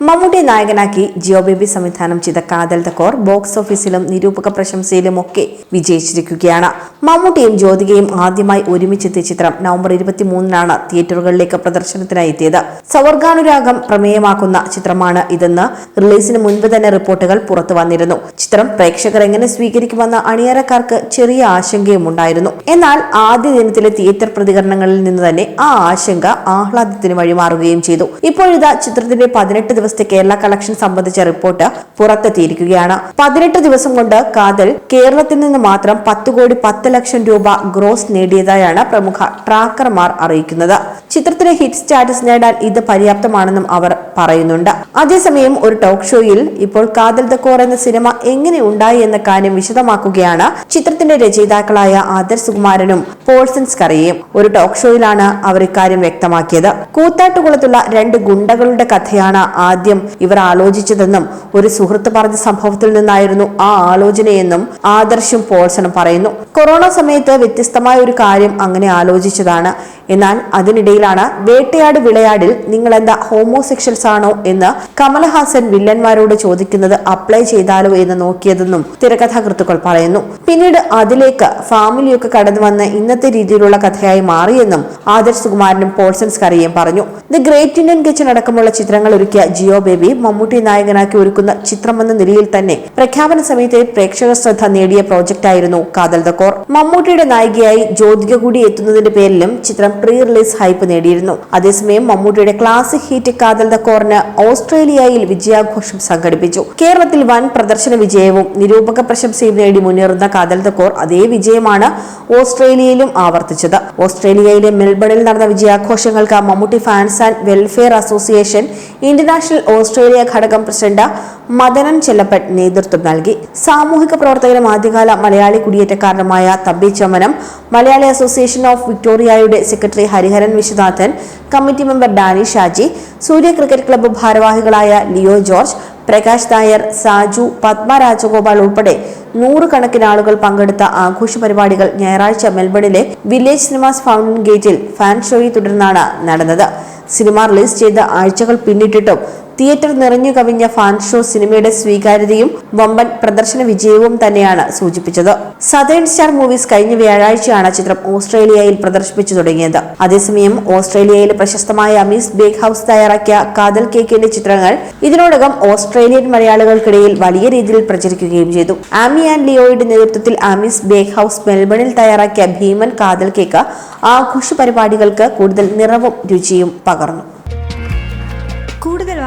മമ്മൂട്ടി നായകനാക്കി ജിയോ ബേബി സംവിധാനം ചെയ്ത കാതൽ തക്കോർ ബോക്സ് ഓഫീസിലും നിരൂപക പ്രശംസയിലും ഒക്കെ വിജയിച്ചിരിക്കുകയാണ്. മമ്മൂട്ടിയും ജ്യോതികയും ആദ്യമായി ഒരുമിച്ചെത്തിയ ചിത്രം നവംബർ ഇരുപത്തിമൂന്നിനാണ് തിയേറ്ററുകളിലേക്ക് പ്രദർശനത്തിനായി എത്തിയത്. സവർഗാനുരാഗം പ്രമേയമാക്കുന്ന ചിത്രമാണ് ഇതെന്ന് റിലീസിന് മുൻപ് തന്നെ റിപ്പോർട്ടുകൾ പുറത്തു വന്നിരുന്നു. ചിത്രം പ്രേക്ഷകർ എങ്ങനെ സ്വീകരിക്കുമെന്ന് അണിയറക്കാർക്ക് ചെറിയ ആശങ്കയും ഉണ്ടായിരുന്നു എന്നാൽ ആദ്യ ദിനത്തിലെ തിയേറ്റർ പ്രതികരണങ്ങളിൽ നിന്ന് തന്നെ ആ ആശങ്ക ആഹ്ലാദത്തിന് വഴിമാറുകയും ചെയ്തു. ഇപ്പോഴിതാ ചിത്രത്തിന്റെ പതിനെട്ട് ദിവസത്തെ കേരള കളക്ഷൻ സംബന്ധിച്ച റിപ്പോർട്ട് പുറത്തെത്തിയിരിക്കുകയാണ്. പതിനെട്ട് ദിവസം കൊണ്ട് കാതൽ കേരളത്തിൽ നിന്ന് മാത്രം പത്ത് കോടി പത്ത് ലക്ഷം രൂപ ഗ്രോസ് നേടിയതായാണ് പ്രമുഖ ട്രാക്കർമാർ അറിയിക്കുന്നത്. ചിത്രത്തിലെ ഹിറ്റ് സ്റ്റാറ്റസ് നേടാൻ ഇത് പര്യാപ്തമാണെന്നും അവർ പറയുന്നുണ്ട്. അതേസമയം ഒരു ടോക്ക് ഷോയിൽ ഇപ്പോൾ കാതൽ ദ കോർ എന്ന സിനിമ എങ്ങനെ ഉണ്ടായി എന്ന കാര്യം വിശദമാക്കുകയാണ് ചിത്രത്തിന്റെ രചയിതാക്കളായ ആദർ സുകുമാരനും പോൾസൻസ് കറിയും ഒരു ടോക്ക് ഷോയിലാണ് അവർ ഇക്കാര്യം വ്യക്തമാക്കിയത്. കൂത്താട്ടുകുളത്തുള്ള രണ്ട് ഗുണ്ടകളുടെ കഥയാണ് ആദ്യം ഇവർ ആലോചിച്ചതെന്നും ഒരു സുഹൃത്ത് പറഞ്ഞ സംഭവത്തിൽ നിന്നായിരുന്നു ആ ആലോചനയെന്നും ആദർശും പോൾസണും പറയുന്നു. കൊറോണ സമയത്ത് വ്യത്യസ്തമായ ഒരു കാര്യം അങ്ങനെ ആലോചിച്ചതാണ്. എന്നാൽ അതിനിടയിലാണ് വേട്ടയാട് വിളയാടിൽ നിങ്ങൾ എന്താ ഹോമോസെക്ഷൽസ് ആണോ എന്ന് കമലഹാസൻ വില്ലന്മാരോട് ചോദിക്കുന്നത് അപ്ലൈ ചെയ്താലോ എന്ന് നോക്കിയതെന്നും തിരക്കഥാകൃത്തുക്കൾ പറയുന്നു. പിന്നീട് അതിലേക്ക് ഫാമിലിയൊക്കെ കടന്നു വന്ന് ഇന്നത്തെ രീതിയിലുള്ള കഥയായി മാറിയെന്നും ആദർശ് സുകുമാരനും പോൾസൺ സ്കറിയും പറഞ്ഞു. ദി ഗ്രേറ്റ് ഇന്ത്യൻ കിച്ചൺ അടക്കമുള്ള ചിത്രങ്ങൾ ഒരുക്കിയ ജിയോ ബേബി മമ്മൂട്ടി നായകനാക്കി ഒരുക്കുന്ന ചിത്രമെന്ന നിലയിൽ തന്നെ പ്രഖ്യാപന സമയത്തെ പ്രേക്ഷക ശ്രദ്ധ നേടിയ പ്രോജക്റ്റായിരുന്നു കാതൽ ദ കോർ. മമ്മൂട്ടിയുടെ നായികയായി ജ്യോതിക കൂടി എത്തുന്നതിന്റെ പേരിലും ചിത്രം പ്രീ റിലീസ് ഹൈപ്പ് നേടിയിരുന്നു. അതേസമയം മമ്മൂട്ടിയുടെ ക്ലാസിക് ഹീറ്റ് കാതൽ ദ കോറിന് ഓസ്ട്രേലിയയിൽ വിജയാഘോഷം സംഘടിപ്പിച്ചു. കേരളത്തിൽ വൻ പ്രദർശന വിജയവും നിരൂപക പ്രശംസയും നേടി മുന്നേറുന്ന കാതൽ ദ കോർ അതേ വിജയമാണ് ഓസ്ട്രേലിയയിലും ആവർത്തിച്ചത്. ഓസ്ട്രേലിയയിലെ മെൽബണിൽ നടന്ന വിജയാഘോഷങ്ങൾക്ക് Mammootty fans and welfare association international Australia ഘടകം പ്രസിഡന്റ് മദനൻ ചെല്ലപ്പൻ നേതൃത്വം നൽകി. സാമൂഹിക പ്രവർത്തകനും ആദ്യകാല മലയാളി കുടിയേറ്റക്കാരനുമായ Thampi Chamanam Malayali association of വിക്ടോറിയയുടെ secretary Hariharan Viswanathan committee member Danny Shaji Surya cricket club ഭാരവാഹികളായ ലിയോ ജോർജ് പ്രകാശ് നായർ സാജു പത്മ രാജഗോപാൽ ഉൾപ്പെടെ നൂറുകണക്കിന് ആളുകൾ പങ്കെടുത്ത ആഘോഷ പരിപാടികൾ ഞായറാഴ്ച മെൽബണിലെ വില്ലേജ് സിനിമാസ് ഫൗണ്ടൻ ഗേറ്റിൽ ഫാൻ ഷോയെ തുടർന്നാണ് നടന്നത്. സിനിമ റിലീസ് ചെയ്ത ആഴ്ചകൾ പിന്നിട്ടിട്ടും തിയേറ്റർ നിറഞ്ഞു കവിഞ്ഞ ഫാൻ ഷോ സിനിമയുടെ സ്വീകാര്യതയും വമ്പൻ പ്രദർശന വിജയവും തന്നെയാണ് സൂചിപ്പിച്ചത്. സതേൺ സ്റ്റാർ മൂവീസ് കഴിഞ്ഞ വ്യാഴാഴ്ചയാണ് ചിത്രം ഓസ്ട്രേലിയയിൽ പ്രദർശിപ്പിച്ചു തുടങ്ങിയത്. അതേസമയം ഓസ്ട്രേലിയയിലെ പ്രശസ്തമായ അമീസ് ബേക്ക് ഹൌസ് തയ്യാറാക്കിയ കാതൽ കേക്കിന്റെ ചിത്രങ്ങൾ ഇതിനോടകം ഓസ്ട്രേലിയൻ മലയാളികൾക്കിടയിൽ വലിയ രീതിയിൽ പ്രചരിക്കുകയും ചെയ്തു. ആമി ആൻഡ് ലിയോയുടെ നേതൃത്വത്തിൽ അമീസ് ബേക്ക് ഹൌസ് മെൽബണിൽ തയ്യാറാക്കിയ ഭീമൻ കാതൽ കേക്ക് ആഘോഷ പരിപാടികൾക്ക് കൂടുതൽ നിറവും രുചിയും പകർന്നു.